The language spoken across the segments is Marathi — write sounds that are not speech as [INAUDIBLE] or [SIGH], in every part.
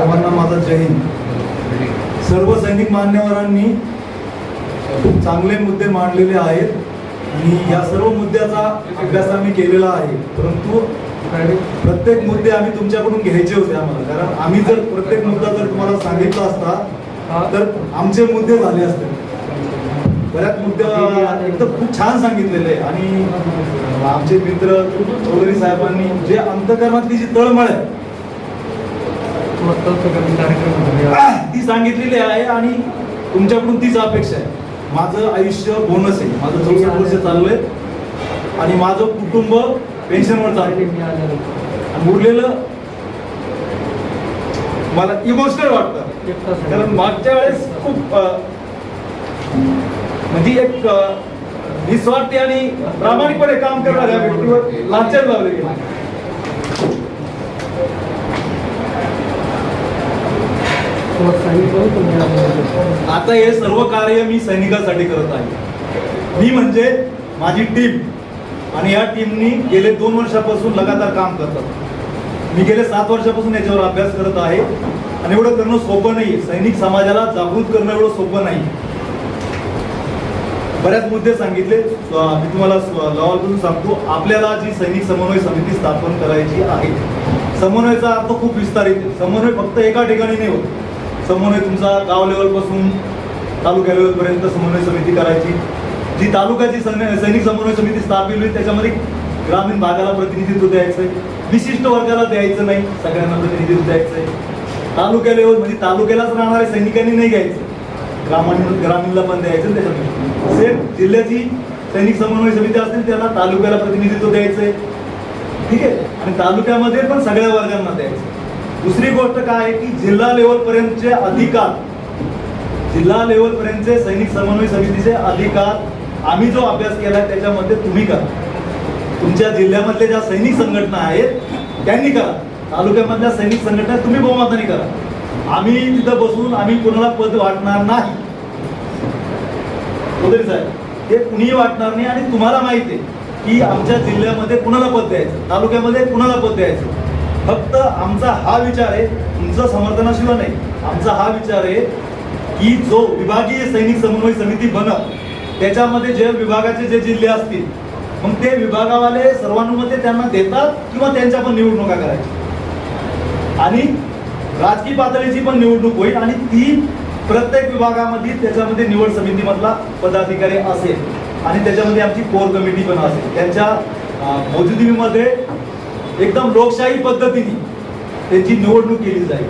सर्वांना माझा जय हिंद. सर्व सैनिक मान्यवरांनी खूप चांगले मुद्दे मांडलेले आहेत आणि या सर्व मुद्द्याचा अभ्यास आम्ही केलेला आहे. परंतु प्रत्येक मुद्दे आम्ही तुमच्याकडून घ्यायचे होते आम्हाला. कारण आम्ही जर प्रत्येक मुद्दा जर तुम्हाला सांगितला असता तर आमचे मुद्दे झाले असते. बऱ्याच मुद्दे एकदम खूप छान सांगितलेले. आणि आमचे मित्र चौधरी साहेबांनी जे अंतकरणातली जी तळमळ आहे [COUGHS] ती सांगितलेली आहे आणि तुमच्याकडून तीच अपेक्षा आहे. माझं आयुष्य बोनस आहे. माझं चौसष्ट वर्ष चाललंय आणि माझं कुटुंब पेन्शनवर चाललंय उरलेलं मला इमोशनल वाटतं. कारण मागच्या वेळेस खूप म्हणजे एक निस्वार्थी आणि प्रामाणिकपणे काम करणाऱ्या व्यक्तीवर लाचार लावले गेले. आता हे सर्व कार्य मी सैनिकांसाठी करत आहे. मी म्हणजे माझी टीम आणि या टीमनी गेले दोन वर्षापासून लगातार काम करतात. मी गेले सात वर्षापासून याच्यावर अभ्यास करत आहे. आणि एवढं करणं सोपं नाही सैनिक समाजाला जागृत करणं एवढं सोपं नाही. बऱ्याच मुद्दे सांगितले. मी तुम्हाला गावातून सांगतो. आपल्याला जी सैनिक समन्वय समिती स्थापन करायची आहे समन्वयाचा अर्थ खूप विस्तारित समन्वय फक्त एका ठिकाणी नाही होत. समन्वय तुमचा गाव लेवलपासून तालुका लेवलपर्यंत समन्वय समिती करायची. जी तालुक्याची सैनिक समन्वय समिती स्थापित होईल त्याच्यामध्ये ग्रामीण भागाला प्रतिनिधित्व द्यायचंय. विशिष्ट वर्गाला द्यायचं नाही सगळ्यांना प्रतिनिधित्व द्यायचंय. तालुक्या लेवल म्हणजे तालुक्यालाच राहणाऱ्या सैनिकांनी नाही घ्यायचं. ग्रामीण ग्रामीणला पण द्यायचं त्याच्यामध्ये. सेम जिल्ह्याची सैनिक समन्वय समिती असतील त्याला तालुक्याला प्रतिनिधित्व द्यायचंय. ठीक आहे? आणि तालुक्यामध्ये पण सगळ्या वर्गांना द्यायचं दुसरी गोष्ट काय आहे की जिल्हा लेवल पर्यंतचे अधिकार जिल्हा लेवल पर्यंतचे सैनिक समन्वय समितीचे अधिकार आम्ही जो अभ्यास केला त्याच्यामध्ये तुम्ही करा. तुमच्या जिल्ह्यामधल्या ज्या सैनिक संघटना आहेत त्यांनी करा. तालुक्यामधल्या सैनिक संघटना तुम्ही बहुमताने करा. आम्ही तिथं बसून आम्ही कोणाला पद वाटणार नाही. चौधरी साहेब ते कुणीही वाटणार नाही आणि तुम्हाला माहिती आहे की आमच्या जिल्ह्यामध्ये कुणाला पद द्यायचं? तालुक्यामध्ये कुणाला पद द्यायचं? फक्त आमचा हा विचार आहे तुमचं समर्थनाशिवाय नाही. आमचा हा विचार आहे की जो विभागीय सैनिक समन्वय समिती बनत त्याच्यामध्ये जे विभागाचे जे जिल्हे असतील मग ते विभागावाले सर्वानुमते त्यांना देतात किंवा त्यांच्या पण निवडणुका करायच्या. आणि राजकीय पातळीची पण निवडणूक होईल आणि ती प्रत्येक विभागामध्ये त्याच्यामध्ये निवड समितीमधला पदाधिकारी असेल आणि त्याच्यामध्ये आमची कोर कमिटी पण असेल. त्यांच्या अं, एकदम लोकशाही पद्धतीने त्यांची निवडणूक केली जाईल.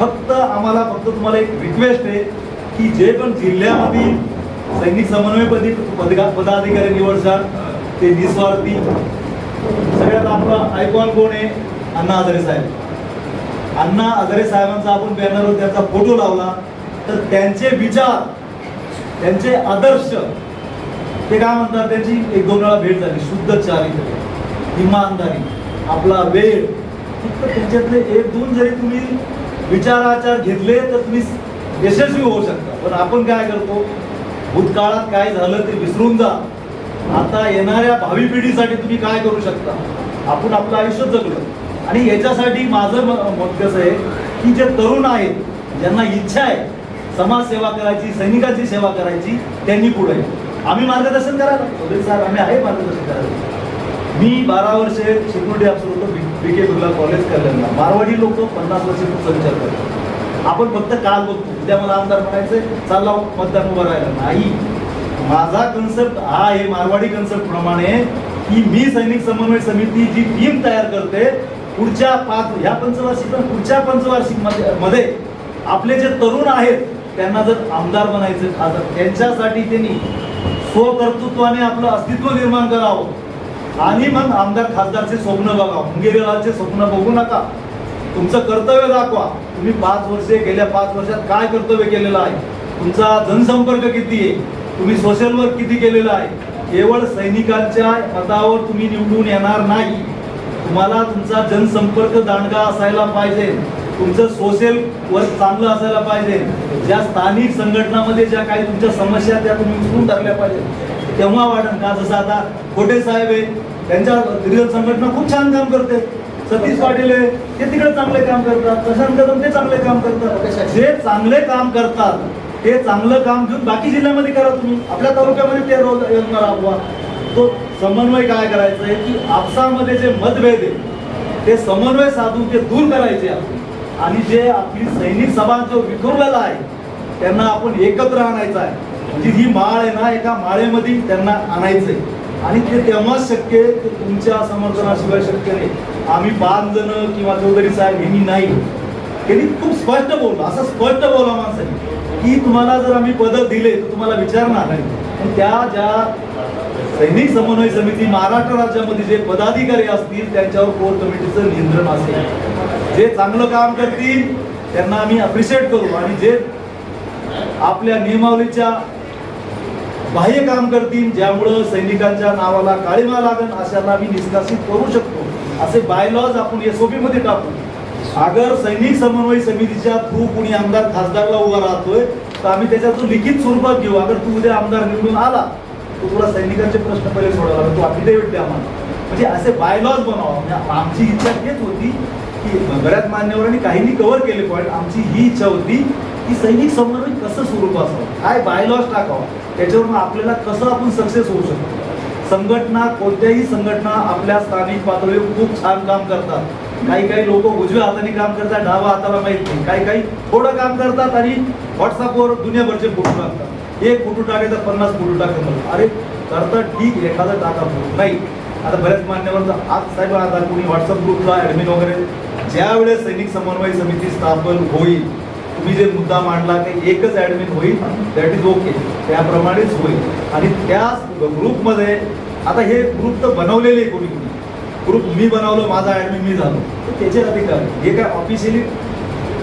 फक्त आम्हाला फक्त तुम्हाला एक रिक्वेस्ट आहे की जे पण जिल्ह्यामध्ये सैनिक समन्वयपदी पदगा पदाधिकारी निवडसाल ते निस्वार्थी. सगळ्यात आपला आयकॉन कोण आहे? अण्णा हजारे साहेब. अण्णा हजारे साहेबांचा आपण बॅनरवर त्यांचा फोटो लावला. तर त्यांचे विचार त्यांचे आदर्श ते काय म्हणतात? त्यांची एक दोन वेळा भेट झाली शुद्ध चारित्र्य इमानदारी आपला वेळ. फक्त त्यांच्यातले एक दोन जरी तुम्ही विचार आचार घेतले तर तुम्ही यशस्वी होऊ शकता. पण आपण काय करतो? भूतकाळात काय झालं ते विसरून जा. आता येणाऱ्या भावी पिढीसाठी तुम्ही काय करू शकता? आपण आपलं आयुष्य जगलं. आणि याच्यासाठी माझं म- मत कसं आहे की जे तरुण आहेत ज्यांना इच्छा आहे समाजसेवा करायची सैनिकाची सेवा करायची त्यांनी पुढे आम्ही मार्गदर्शन करायला. साहेब आम्ही आहे मार्गदर्शन करायला. मी बारा वर्ष सिक्युरिटी ऑफिसर होतो बी के बिर्ला कॉलेज कल्याणला मारवाडी लोक पन्नास वर्षे संचार विचार करतात. आपण फक्त काल बघतो. उद्या मला आमदार म्हणायचंय चालला मतदान उभं राहिला नाही. माझा कन्सेप्ट हा आहे मारवाडी कन्सेप्ट प्रमाणे की मी सैनिक समन्वय समिती जी टीम तयार करते पुढच्या पाच ह्या पंचवार्षिक पण पुढच्या पंचवार्षिकमध्ये मध्ये आपले जे तरुण आहेत त्यांना जर आमदार बनायचं खासदार त्यांच्यासाठी त्यांनी स्वकर्तृत्वाने आपलं अस्तित्व निर्माण करावं. आणि मग आमदार खासदारचे स्वप्न बघा मुंगेरीलालचे स्वप्न बघू नका. तुमचं कर्तव्य दाखवा. तुम्ही पाच वर्षे गेल्या पाच वर्षात काय कर्तव्य केलेलं आहे? तुमचा जनसंपर्क किती आहे? तुम्ही सोशल वर्क किती केलेलं आहे? केवळ सैनिकांच्या मतावर तुम्ही निवडून येणार नाही. तुम्हाला तुमचा जनसंपर्क दांडगा असायला पाहिजे. तुमचं सोशल वर्क चांगलं असायला पाहिजे. ज्या स्थानिक संघटनामध्ये ज्या काही तुमच्या समस्या त्या तुम्ही उचलून टाकल्या पाहिजे तेव्हा वाटण का? जसं आता खोटे साहेब आहे त्यांच्या रिअल संघटना खूप छान काम करते. सतीश पाटील आहे ते तिकडे चांगले काम करतात. प्रशांत कदम ते चांगले काम करतात. जे चांगले काम करतात ते चांगलं काम घेऊन बाकी जिल्ह्यामध्ये करा तुम्ही. आपल्या तालुक्यामध्ये ते रोज योजना राबवा तो समन्वय काय करायचं आहे की आपसामध्ये जे मतभेद आहे ते समन्वय साधून ते दूर करायचे आणि जे आपली सैनिक सभा जो विखुरलेला आहे त्यांना आपण एकत्र आणायचा आहे. म्हणजे ही माळ आहे ना एका माळेमध्ये त्यांना आणायचंय. आणि ते तेव्हाच शक्य आहे ते तुमच्या समर्थनाशिवाय शक्य नाही. आम्ही पाच जण किंवा चौधरी साहेब यांनी नाही. त्यांनी खूप स्पष्ट बोललो असं स्पष्ट बोला माणसाने की तुम्हाला जर आम्ही पद दिले तर तुम्हाला विचारणार नाही. पण त्या ज्या सैनिक समन्वय समिती महाराष्ट्र राज्यामध्ये जे पदाधिकारी असतील त्यांच्यावर कोर कमिटीचं नियंत्रण असेल. जे चांगलं काम करतील त्यांना आम्ही अप्रिशिएट करू. आणि जे आपल्या नियमावलीच्या बाह्य काम करतील ज्यामुळं सैनिकांच्या नावाला काळीमा लागेल अशांना मी निष्कासित करू शकतो. असे बायलॉज आपण एसओपी मध्ये टाकू. अगर सैनिक समन्वय समितीच्या थ्रू कुणी आमदार खासदारला उभा राहतोय तर आम्ही त्याच्यातून लिखित स्वरूपात घेऊ. अगर तू उद्या आमदार निवडून आला तर तुला सैनिकांचे प्रश्न पहिले सोडावा लागेल. तू अफिडेविट द्या आम्हाला. म्हणजे असे बायलॉज बनवा. म्हणजे आमची इच्छा हेच होती की बऱ्याच मान्यवरांनी काहींनी कव्हर केले पॉईंट आमची ही इच्छा होती की सैनिक समन्वय कसं स्वरूप असावं काय बायलॉज टाकावं? त्याच्यावरून आपल्याला कसं आपण सक्सेस होऊ शकतो? संघटना कोणत्याही संघटना आपल्या स्थानिक पातळीवर खूप छान काम करतात. काही काही लोक उजव्या हाताने काम करतात डावा हाताला माहीत नाही. काही काही थोडं काम करतात आणि व्हॉट्सअपवर दुनियाभरचे फोटो टाकतात. एक फोटो टाकायचा पन्नास फोटो टाकतात अरे करता ठीक एखादा टाका फोटो. नाही. आता बऱ्याच मान्यवर आज साहेब आता कोणी व्हॉट्सअप ग्रुपला ऍडमिन वगैरे ज्यावेळेस सैनिक समन्वय समिती स्थापन होईल तुम्ही जे मुद्दा मांडला की एकच ऍडमिन होईल दॅट इज ओके त्याप्रमाणेच होईल. आणि त्या ग्रुपमध्ये आता हे ग्रुप तर बनवलेले आहे कोणी कोणी. ग्रुप मी बनवलं माझा ऍडमिन मी झालो. तर त्याचे अधिकार. हे काय ऑफिशियली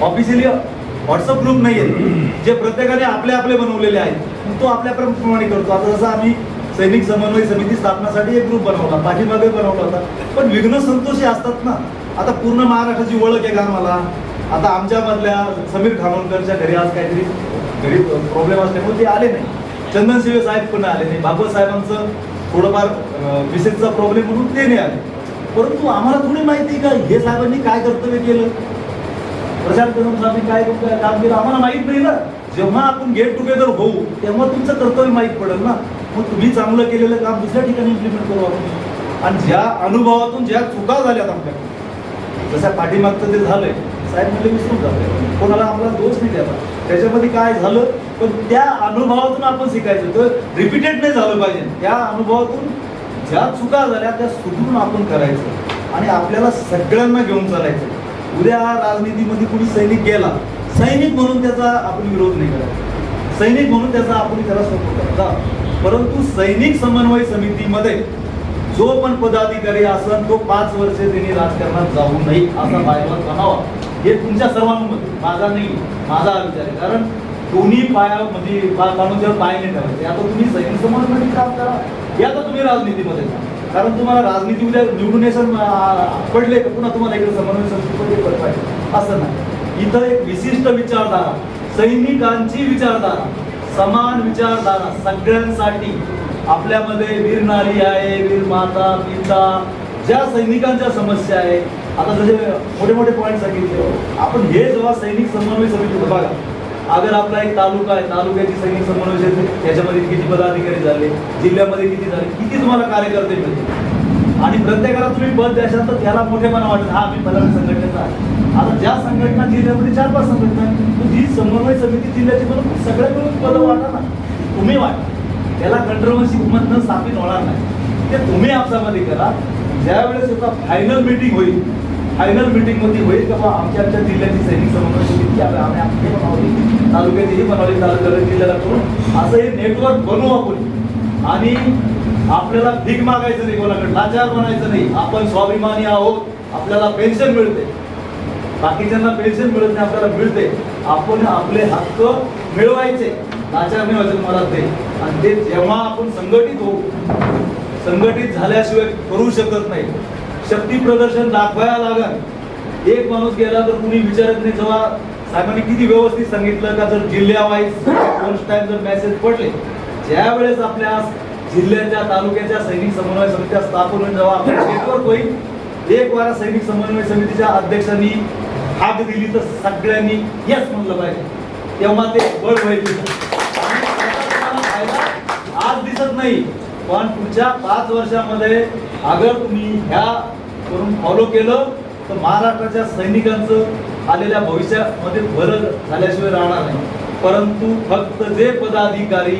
ऑफिशियली व्हॉट्सअप ग्रुप नाही आहे जे प्रत्येकाने आपले आपले बनवलेले आहेत तो आपल्या प्रमाणे करतो. आता जसं आम्ही सैनिक समन्वय समिती स्थापनासाठी एक ग्रुप बनवला पाठीमागे बनवला होता. पण विघ्न संतोषी असतात ना. आता पूर्ण महाराष्ट्राची ओळख आहे का मला आता आमच्यामधल्या समीर खानोलकरच्या घरी आज काहीतरी घरी प्रॉब्लेम असल्यामुळे ते आले नाही. चंदन शिवे साहेब पण आले नाही. भागवत साहेबांचं थोडंफार विशेषचा प्रॉब्लेम म्हणून ते नाही आले. परंतु आम्हाला थोडी माहिती का हे साहेबांनी काय कर्तव्य केलं? प्रशांत कदम साहेबांनी काय काय काम केलं? आम्हाला माहीत नाही ना. जेव्हा आपण गेट टुगेदर होऊ तेव्हा तुमचं कर्तव्य माहीत पडेल ना. मग तुम्ही चांगलं केलेलं काम दुसऱ्या ठिकाणी इम्प्लिमेंट करू आपण. आणि ज्या अनुभवातून ज्या चुका झाल्यात आपल्या जसं पाठीमागचं ते झालंय साहेब म्हणजे विसरून झालंय कोणाला आपला दोष नाही द्यावा त्याच्यामध्ये काय झालं पण त्या अनुभवातून आपण शिकायचं तर रिपीटेड नाही झालं पाहिजे. त्या अनुभवातून ज्या चुका झाल्या त्या सुधरून आपण करायचं. आणि आपल्याला सगळ्यांना घेऊन चालायचं. उद्या राजनीतीमध्ये कुणी सैनिक गेला सैनिक म्हणून त्याचा आपण विरोध नाही करायचा. सैनिक म्हणून त्याचा आपण त्याला सपोर्ट करायचा परंतु सैनिक समन्वय समितीमध्ये जो पण पदाधिकारी असन तो पाच वर्ष त्यांनी राजकारणात जाऊ नये असा बायबल बनावा हे तुमच्या सर्वांमध्ये. माझा नाही माझा हा विचार आहे. कारण दोन्ही पायामध्ये म्हणजे पा- पाणूच्यावर पाय नाही ठेवायचे. आता तुम्ही सैनिक समाजमध्ये काम करा. या तर तुम्ही राजनीतीमध्ये जा. कारण तुम्हाला राजनीती उद्या निवडून येसन पडले का पुन्हा तुम्हाला इकडे समन्वय समितीमध्ये पडत पाहिजे. असं नाही. इथं एक विशिष्ट विचारधारा सैनिकांची विचारधारा समान विचारधारा सगळ्यांसाठी आपल्यामध्ये वीर नारी आहे वीर माता पिता ज्या सैनिकांच्या समस्या आहेत आता जसे मोठे मोठे पॉईंट सांगितले आपण हे जेव्हा सैनिक समन्वय समिती होतं बघा अगर आपला एक तालुका आहे तालुक्याची सैनिक समन्वय समिती त्याच्यामध्ये किती पदाधिकारी झाले जिल्ह्यामध्ये किती झाले किती तुम्हाला कार्यकर्ते मिळतील? आणि प्रत्येकाला तुम्ही पद द्याशाल तर त्याला मोठेपणा वाटत हा मी फलाना संघटनेचा आहे. आता ज्या संघटना जिल्ह्यामध्ये चार पाच संघटना आहेत, जी समन्वय समिती जिल्ह्याची म्हणून सगळ्या मिळून पद वाटा ना. तुम्ही वाटा त्याला कंट्रोवर्सी मधनं स्थापित होणार नाही. ते तुम्ही आपसामध्ये करा. ज्यावेळेस फायनल मीटिंग होईल फायनल मीटिंगमध्ये होईल का? आमच्या आमच्या जिल्ह्याची सैनिक समन्वय समिती आम्ही आमची बनवली. तालुक्याचीही बनवली तालुक्याला जिल्ह्याला करून असं हे नेटवर्क बनवू आपण. आणि आपल्याला भीक मागायचं नाही कोणाकडे लाचार बनायचं नाही. आपण स्वाभिमानी आहोत आपल्याला पेन्शन मिळते. बाकीच्यांना पेन्शन मिळत नाही आपल्याला मिळते. आपण आपले हक्क मिळवायचे. लाचार नाही व्हायचं मला ते. आणि ते जेव्हा आपण संघटित होऊ संघटित झाल्याशिवाय करू शकत नाही. शक्ती प्रदर्शन दाखवायला लागल. एक माणूस गेला तर कुणी विचारत नाही जेव्हा साहेबांनी किती व्यवस्थित सांगितलं का जर जिल्ह्यावाईज फर्स्ट टाइम जर मेसेज पडले? ज्या वेळेस आपल्या जिल्ह्याच्या तालुक्याच्या सैनिक समन्वय समित्या स्थापन होऊन जेव्हा नेटवर्क होईल एक वारा सैनिक समन्वय समितीच्या अध्यक्षांनी हाक दिली तर सगळ्यांनी यस म्हणलं पाहिजे. तेव्हा ते बळ होईल आज दिसत नाही पण पुढच्या पाच वर्षामध्ये अगर तुम्ही ह्या करून फॉलो केलं तर महाराष्ट्राच्या सैनिकांचं आलेल्या भविष्यामध्ये भरत झाल्याशिवाय राहणार नाही. परंतु फक्त जे पदाधिकारी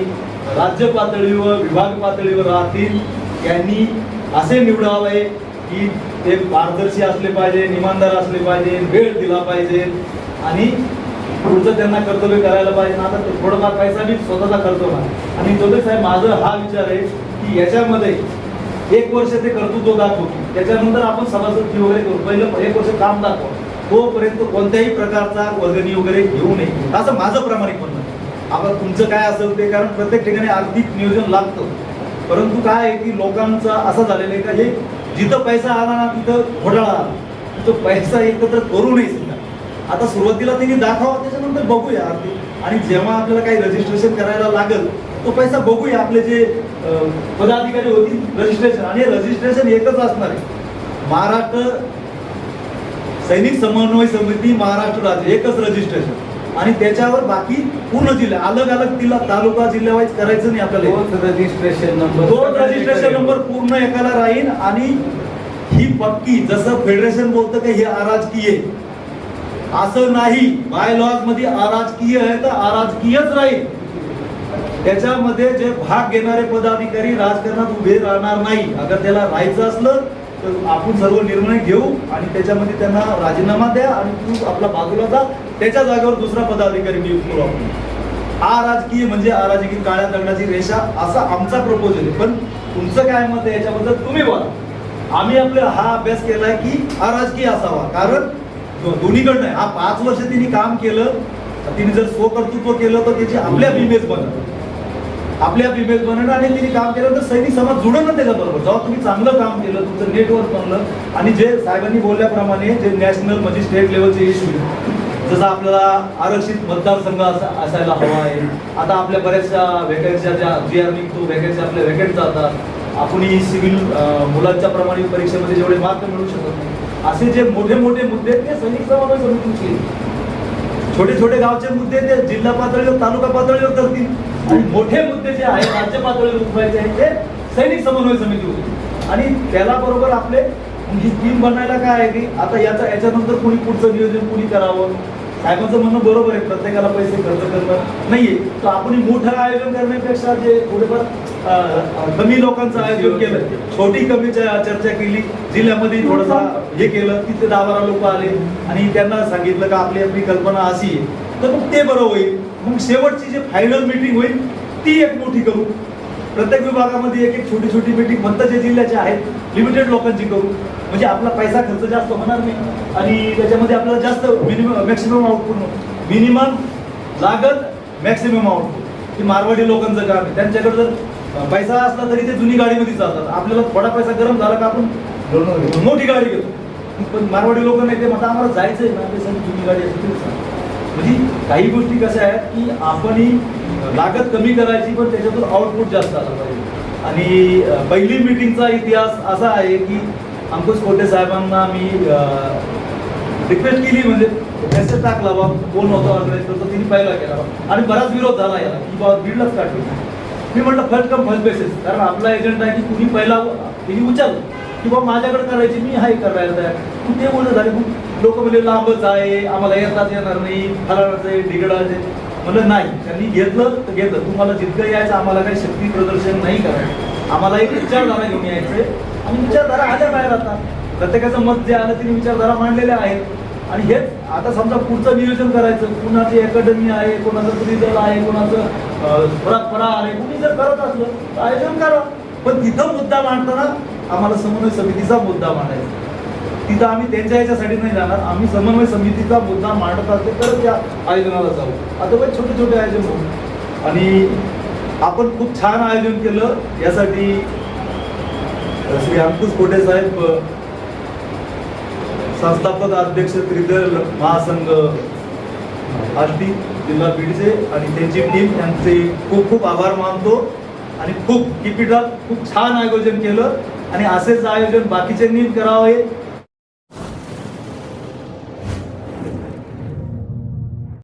राज्य पातळीवर विभाग पातळीवर राहतील त्यांनी असे निवडावे की ते पारदर्शी असले पाहिजे इमानदार असले पाहिजे वेळ दिला पाहिजे आणि पुढचं त्यांना कर्तव्य करायला पाहिजे. आता थोडंफार पैसा मी स्वतःचा खर्च होणार. आणि जोदे साहेब माझा हा विचार आहे की याच्यामध्ये एक वर्ष ते कर्तृत्व दाखवतो. त्याच्यानंतर आपण सभासद वगैरे करू. पहिलं एक वर्ष काम दाखवा. तोपर्यंत कोणत्याही प्रकारचा वर्गणी वगैरे घेऊ नये. असं माझं प्रामाणिक म्हणणं आहे. आता तुमचं काय असेल ते कारण प्रत्येक ठिकाणी आर्थिक नियोजन लागतं. परंतु काय आहे की लोकांचं असं झालेलं आहे का हे जिथं पैसा आला ना तिथं घोटाळा आला. तिथं पैसा एकत्र करू नये समजा आता सुरुवातीला त्यांनी दाखवा त्याच्यानंतर बघूया आर्थिक. आणि जेव्हा आपल्याला काही रजिस्ट्रेशन करायला लागेल तो पैसा बघूया. आपले जे पदाधिकारी होतील रजिस्ट्रेशन आणि रजिस्ट्रेशन एकच असणार आहे. महाराष्ट्र सैनिक समन्वय समिती महाराष्ट्र राज्य एकच रजिस्ट्रेशन आणि त्याच्यावर बाकी पूर्ण जिल्हा अलग अलग जिल्हा तालुका जिल्हा करायचं नाही आपल्याला. रजिस्ट्रेशन नंबर दोन रजिस्ट्रेशन नंबर पूर्ण एकाला राहील आणि ही पक्की जसं फेडरेशन बोलतं की हे अराजकीय. असं नाही. बाय लॉजमध्ये अराजकीय आहे तर अराजकीयच राहील. त्याच्यामध्ये जे भाग घेणारे पदाधिकारी राजकारणात उभे राहणार नाही. अगर त्याला राहायचं असलं तर आपण सर्व निर्णय घेऊ आणि त्याच्यामध्ये त्यांना राजीनामा द्या आणि तू आपला बाजूला जा. त्याच्या जागेवर दुसरा पदाधिकारी नियुक्त करू आपण. हा राजकीय म्हणजे अराजकीय काळ्या दगडाची रेषा असा आमचा प्रपोजल आहे. पण तुमचं काय मत आहे याच्याबद्दल तुम्ही बोला. आम्ही आपला हा अभ्यास केलाय की अराजकीय असावा. कारण दोन्हीकडनं हा पाच वर्ष तिने काम केलं तिने जर स्वकर्तृत्व केलं तर त्याची आपल्या इमेज बनत आपल्या इमेज बनवणं आणि तिने काम केलं तर सैनिक समाज जुडणं ना त्याच्याबरोबर जेव्हा तुम्ही चांगलं काम केलं तुमचं नेटवर्क बनलं आणि जे साहेबांनी बोलल्याप्रमाणे जे नॅशनल म्हणजे स्टेट लेवलचे इश्यू जसं आपल्याला आरक्षित मतदारसंघ असा असायला हवा आहे. आता आपल्या बऱ्याचशा व्हॅकन्स्या ज्या जी आर निघतो व्हॅकन्सी आपल्या व्हॅकंट जातात. आपण ही सिव्हिल मुलांच्या प्रमाणे परीक्षेमध्ये जेवढे मार्क मिळू शकत नाही. असे जे मोठे मोठे मुद्दे आहेत, ते सैनिक समाज समितीचे छोटे छोटे गावचे मुद्दे ते जिल्हा पातळीवर तालुका पातळीवर करतील. आणि मोठे मुद्दे जे आहेत राज्य पातळीवर उठवायचे आहेत ते सैनिक समन्वय समिती होती. आणि त्याला बरोबर आपले ही टीम बनायला काय आहे की आता याचा याच्यानंतर कुणी पुढचं नियोजन कुणी करावं? साहेबांचं म्हणणं बरोबर आहे प्रत्येकाला पैसे खर्च करणं नाहीये. तर आपण मोठं आयोजन करण्यापेक्षा जे थोडेफार कमी लोकांचं आयोजन केलं छोटी कमी चर्चा केली जिल्ह्यामध्ये थोडंसा हे केलं तिथे दहा बारा लोक आले आणि त्यांना सांगितलं का आपली आपली कल्पना अशी आहे. तर मग ते बरं होईल. मग शेवटची जी फायनल मीटिंग होईल ती एक मोठी करू. प्रत्येक विभागामध्ये एक एक छोटी छोटी मीटिंग फक्त जे जिल्ह्याचे आहेत लिमिटेड लोकांची करू. म्हणजे आपला पैसा खर्च जास्त होणार नाही आणि त्याच्यामध्ये आपल्याला जास्त मिनिमम मॅक्सिमम आउटपुट मिनिमम लागत मॅक्सिमम आउटपुट की मारवाडी लोकांचं काम आहे. त्यांच्याकडे जर पैसा असला तरी ते जुनी गाडीमध्ये जातात आपल्याला थोडा पैसा गरम झाला का आपण मोठी गाडी घेतो. पण मारवाडी लोक नाही ते म्हणतात आम्हाला जायचंय ना ते सगळी जुनी गाडी असते. म्हणजे काही गोष्टी कशा आहेत की आपणही लागत कमी करायची पण त्याच्यातून आउटपुट जास्त आलं पाहिजे. आणि पहिली मीटिंगचा इतिहास असा आहे की अंकुश कोटे साहेबांना मी रिक्वेस्ट केली म्हणजे मेसेज टाकला बा कोण होता ऑर्गनाईज करतो तिने पहिला केला बा. आणि बराच विरोध झाला याला की बाबा बीडलाच काढली मी म्हटलं फर्स्ट कम फर्स्ट बेसिस कारण आपला एजंट आहे की कुणी पहिला तिने विचारलं की बाबा माझ्याकडे करायची मी हाय करायला तयार. तू ते बोलणं झाले लोक म्हणजे लांबच आहे आम्हाला येताच येणार नाही फलाडाचं आहे आहे. म्हणलं नाही त्यांनी घेतलं तर घेतलं. तुम्हाला जितकं यायचं आम्हाला काही शक्ती प्रदर्शन नाही करायचं. आम्हाला एक विचारधारा घेऊन यायचंय. आणि विचारधारा आल्या बाहेर आता. प्रत्येकाचं मत जे आलं तिने विचारधारा मांडलेल्या आहेत. आणि हेच आता समजा पुढचं नियोजन करायचं. कुणाची अकॅडमी आहे कोणाचं त्रिदल आहे कोणाचं अं, परंपरा आहे. कुणी जर करत असलं तर आयोजन करा. पण तिथं मुद्दा मांडताना आम्हाला समन्वय समितीचा मुद्दा मांडायचा. तिथं आम्ही त्यांच्या याच्यासाठी नाही जाणार. आम्ही समन्वय समितीचा मुद्दा मांडत असते तर त्या आयोजनाला जाऊ. आता पण छोटे छोटे आयोजन होऊ आणि आपण खूप छान आयोजन केलं. यासाठी श्री अंकुश कोटे साहेब संस्थापक अध्यक्ष त्रिदल महासंघ आष्टी जिल्हा बीडचे आणि त्यांची टीम यांचे खूप खूप आभार मानतो. आणि खूप किपिटात खूप छान आयोजन केलं. आणि असेच आयोजन बाकीच्यांनी करावे